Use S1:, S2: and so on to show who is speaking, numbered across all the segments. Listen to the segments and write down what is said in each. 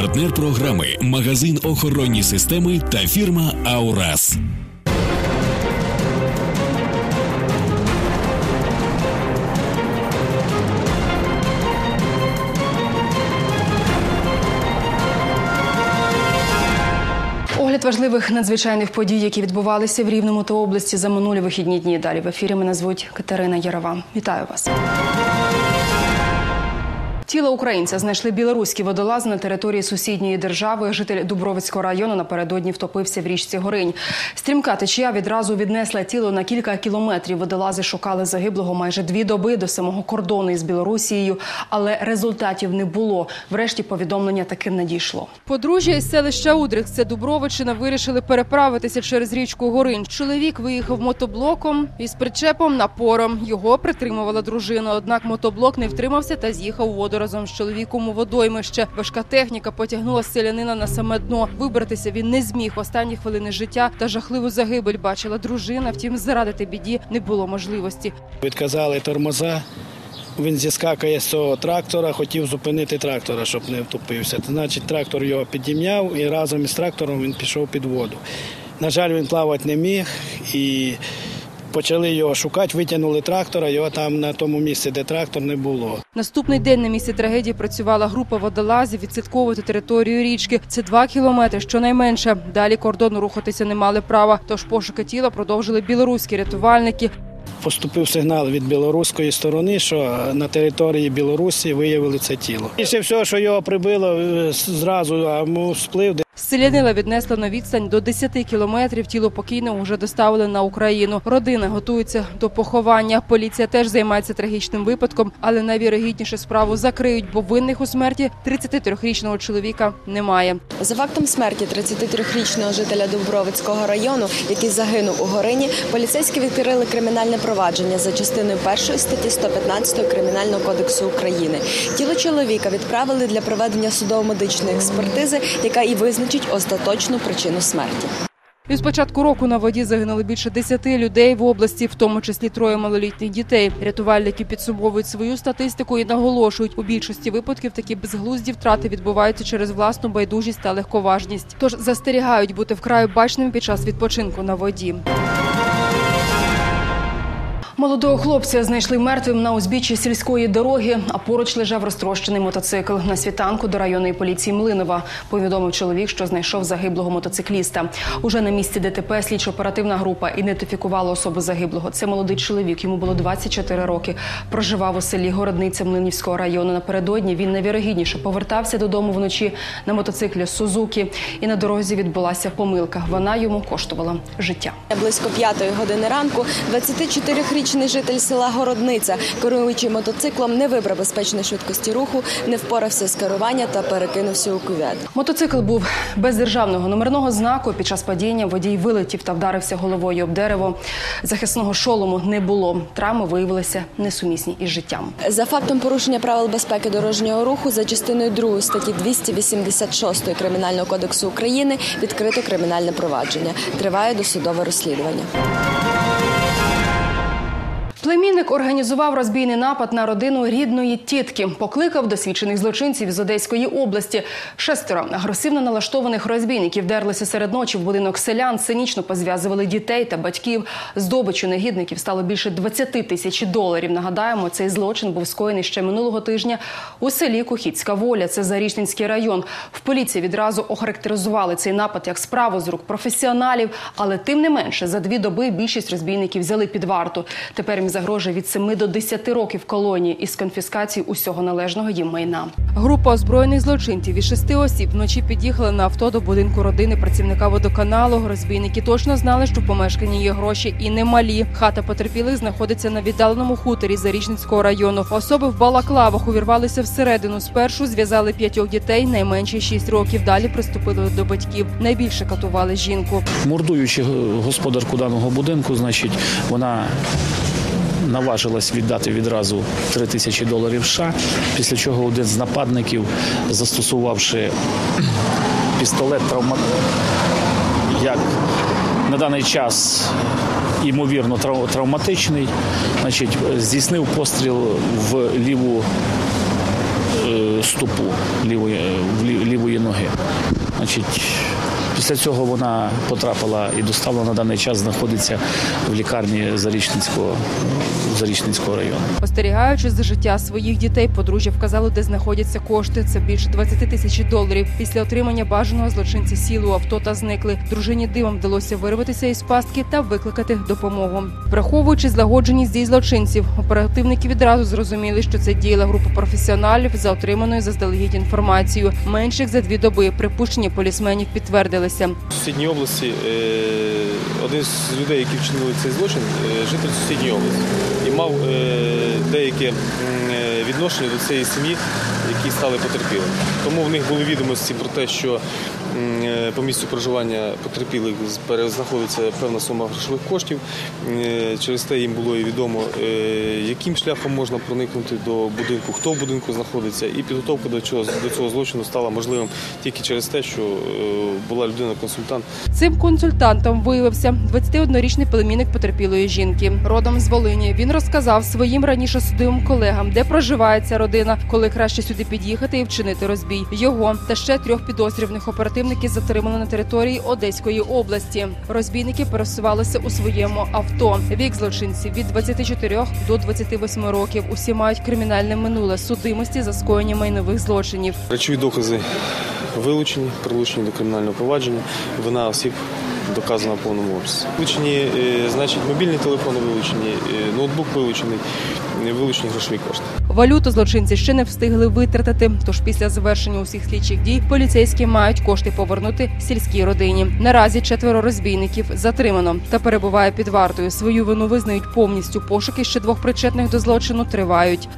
S1: Партнер програми магазин охоронні системи та фірма Аурас.
S2: Огляд важливих надзвичайних подій, які відбувалися в Рівному та області за минулі вихідні дні. Далі в ефірі мене звуть Катерина Ярова. Вітаю вас. Тіло українця знайшли білоруські водолази на території сусідньої держави. Житель Дубровицького району напередодні втопився в річці Горинь. Стрімка течія відразу віднесла тіло на кілька кілометрів. Водолази шукали загиблого майже дві доби до самого кордону із Білорусією, але результатів не було. Врешті повідомлення таки надійшло. Подружжя із селища Удрих, це Дубровичина, вирішили переправитися через річку Горинь. Чоловік виїхав мотоблоком із причепом напором. Його притримувала дружина. Однак мотоблок не втримався та з'їхав у воду разом з чоловіком у водоймище. Важка техніка потягнула селянина на саме дно. Вибратися він не зміг. Останні хвилини життя та жахливу загибель бачила дружина. Втім, зарадити біді не було можливості.
S3: Відказали тормоза. Він зіскакає з цього трактора, хотів зупинити трактора, щоб не втопився. Значить, трактор його підім'яв і разом із трактором він пішов під воду. На жаль, він плавати не міг і почали його шукати, витягнули трактора, його там на тому місці, де трактор, не було.
S2: Наступний день на місці трагедії працювала група водолазів відслідковувати територію річки. Це два кілометри, щонайменше. Далі кордону рухатися не мали права. Тож пошуки тіла продовжили білоруські рятувальники.
S3: Поступив сигнал від білоруської сторони, що на території Білорусі виявили це тіло. Після всього, що його прибило, е, зразу а
S2: Селянила віднесла на відстань до 10 кілометрів. Тіло покійного вже доставили на Україну. Родина готується до поховання. Поліція теж займається трагічним випадком, але найвірогідніше справу закриють, бо винних у смерті 33-річного чоловіка немає.
S4: За фактом смерті 33-річного жителя Дубровицького району, який загинув у Горині, поліцейські відкрили кримінальне провадження за частиною першої статті 115 Кримінального кодексу України. Тіло чоловіка відправили для проведення судово-медичної експертизи, яка і визначить остаточну причину смерті.
S2: Від початку року на воді загинули більше 10 людей в області, в тому числі троє малолітніх дітей. Рятувальники підсумовують свою статистику і наголошують, у більшості випадків такі безглузді втрати відбуваються через власну байдужість та легковажність. Тож застерігають бути вкрай бачним під час відпочинку на воді. Молодого хлопця знайшли мертвим на узбіччі сільської дороги, а поруч лежав розтрощений мотоцикл. На світанку до районної поліції Млинова повідомив чоловік, що знайшов загиблого мотоцикліста. Уже на місці ДТП слідчо-оперативна група ідентифікувала особу загиблого. Це молодий чоловік. Йому було 24 роки. Проживав у селі Городниця Млинівського району. Напередодні він найвірогідніше повертався додому вночі на мотоциклі Сузуки. І на дорозі відбулася помилка. Вона йому коштувала життя.
S4: Близько п'ятої години ранку 24-річний житель села Городниця, керуючи мотоциклом, не вибрав безпечної швидкості руху, не впорався з керування та перекинувся у кювет.
S2: Мотоцикл був без державного номерного знаку. Під час падіння водій вилетів та вдарився головою об дерево. Захисного шолому не було. Травми виявилися несумісні із життям.
S4: За фактом порушення правил безпеки дорожнього руху за частиною 2 статті 286 Кримінального кодексу України відкрито кримінальне провадження. Триває досудове розслідування.
S2: Племінник організував розбійний напад на родину рідної тітки. Покликав досвідчених злочинців з Одеської області. Шестеро агресивно налаштованих розбійників дерлися серед ночі в будинок селян, цинічно позв'язували дітей та батьків. Здобичу негідників стало більше 20 тисяч доларів. Нагадаємо, цей злочин був скоєний ще минулого тижня у селі Кухіцька воля. Це Зарічненський район. В поліції відразу охарактеризували цей напад як справу з рук професіоналів, але тим не менше за дві доби більшість розбійників взяли під варту. Тепер їм загрожує від 7 до 10 років колонії із конфіскації усього належного їм майна. Група озброєних злочинців із шести осіб вночі під'їхали на авто до будинку родини працівника водоканалу. Розбійники точно знали, що в помешканні є гроші і немалі. Хата потерпілих знаходиться на віддаленому хуторі Зарічницького району. Особи в балаклавах увірвалися всередину. Спершу зв'язали п'ятьох дітей, найменше 6 років. Далі приступили до батьків. Найбільше катували жінку.
S5: Мордуючи господарку даного будинку, значить, вона наважилась віддати відразу 3 тисячі доларів США, після чого один з нападників, застосувавши пістолет травма, як на даний час ймовірно трав- травматичний, значить, здійснив постріл в ліву е, стопу лівої, в лівої ноги. Значить, після цього вона потрапила і доставлена на даний час знаходиться в лікарні Зарічницького, Зарічницького району.
S2: Остерігаючи за життя своїх дітей, подружжя вказало, де знаходяться кошти. Це більше 20 тисяч доларів. Після отримання бажаного злочинці сіли у авто та зникли. Дружині дивом вдалося вирватися із пастки та викликати допомогу. Враховуючи злагодженість дій злочинців, оперативники відразу зрозуміли, що це діяла група професіоналів за отриманою заздалегідь інформацією. Менших за дві доби припущення полісменів підтвердилися.
S6: В сусідній області е, один з людей, які вчинили цей злочин, е, житель сусідньої області і мав е, деяке відношення до цієї сім'ї, які стали потерпілими. Тому в них були відомості про те, що по місцю проживання потерпілих знаходиться певна сума грошових коштів. Е, Через те їм було і відомо, е, яким шляхом можна проникнути до будинку, хто в будинку знаходиться, і підготовка до цього до цього злочину стала можливим тільки через те, що е, була людина-консультант,
S2: Цим консультантом виявився 21-річний племінник потерпілої жінки. Родом з Волині. Він розказав своїм раніше судовим колегам, де проживає ця родина, коли краще сюди під'їхати і вчинити розбій. Його та ще трьох підозрюваних оперативники затримали на території Одеської області. Розбійники пересувалися у своєму авто. Вік злочинців від 24 до 28 років. Усі мають кримінальне минуле судимості за скоєння майнових злочинів.
S6: Речові докази вилучені, прилучені до кримінального провадження. Вина осіб доказана в повному обсязі. Вилучені, е, значить, мобільні телефони вилучені, е, ноутбук вилучений, е, вилучені грошові кошти.
S2: Валюту злочинці ще не встигли витратити. Тож після завершення усіх слідчих дій поліцейські мають кошти повернути сільській родині. Наразі четверо розбійників затримано та перебуває під вартою. Свою вину визнають повністю. Пошуки ще двох причетних до злочину тривають.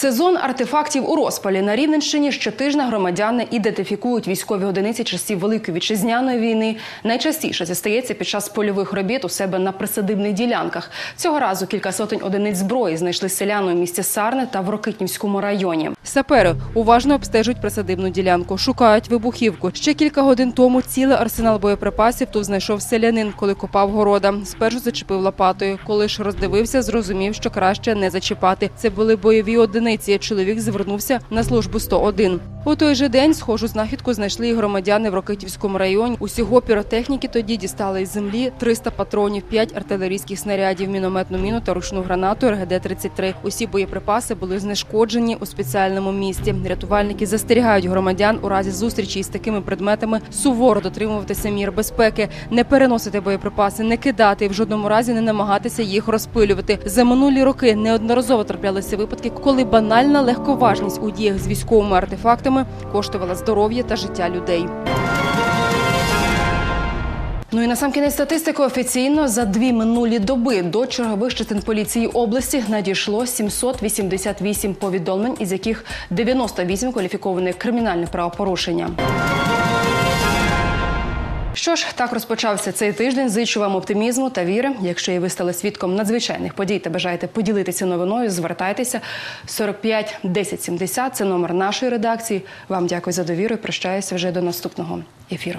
S2: Сезон артефактів у розпалі на Рівненщині щотижня громадяни ідентифікують військові одиниці часів Великої вітчизняної війни. Найчастіше це стається під час польових робіт у себе на присадибних ділянках. Цього разу кілька сотень одиниць зброї знайшли селяни у місті Сарне та в Рокитнівському районі. Сапери уважно обстежують присадибну ділянку, шукають вибухівку. Ще кілька годин тому цілий арсенал боєприпасів тут знайшов селянин, коли копав города. Спершу зачепив лопатою. Коли ж роздивився, зрозумів, що краще не зачіпати. Це були бойові одиниці. Чоловік звернувся на службу 101. У той же день схожу знахідку знайшли і громадяни в Рокитівському районі. Усього піротехніки тоді дістали із землі 300 патронів, 5 артилерійських снарядів, мінометну міну та ручну гранату РГД-33. Усі боєприпаси були знешкоджені у спеціальному місці. Рятувальники застерігають громадян у разі зустрічі із такими предметами суворо дотримуватися мір безпеки, не переносити боєприпаси, не кидати і в жодному разі не намагатися їх розпилювати. За минулі роки неодноразово траплялися випадки, коли банальна легковажність у діях з військовими артефактами коштувала здоров'я та життя людей. Ну і на сам кінець статистики офіційно за дві минулі доби до чергових частин поліції області надійшло 788 повідомлень, із яких 98 кваліфіковані кримінальне правопорушення. Що ж, так розпочався цей тиждень. Зичу вам оптимізму та віри. Якщо і ви стали свідком надзвичайних подій та бажаєте поділитися новиною, звертайтеся 45 10 70 – Це номер нашої редакції. Вам дякую за довіру. Прощаюся вже до наступного ефіру.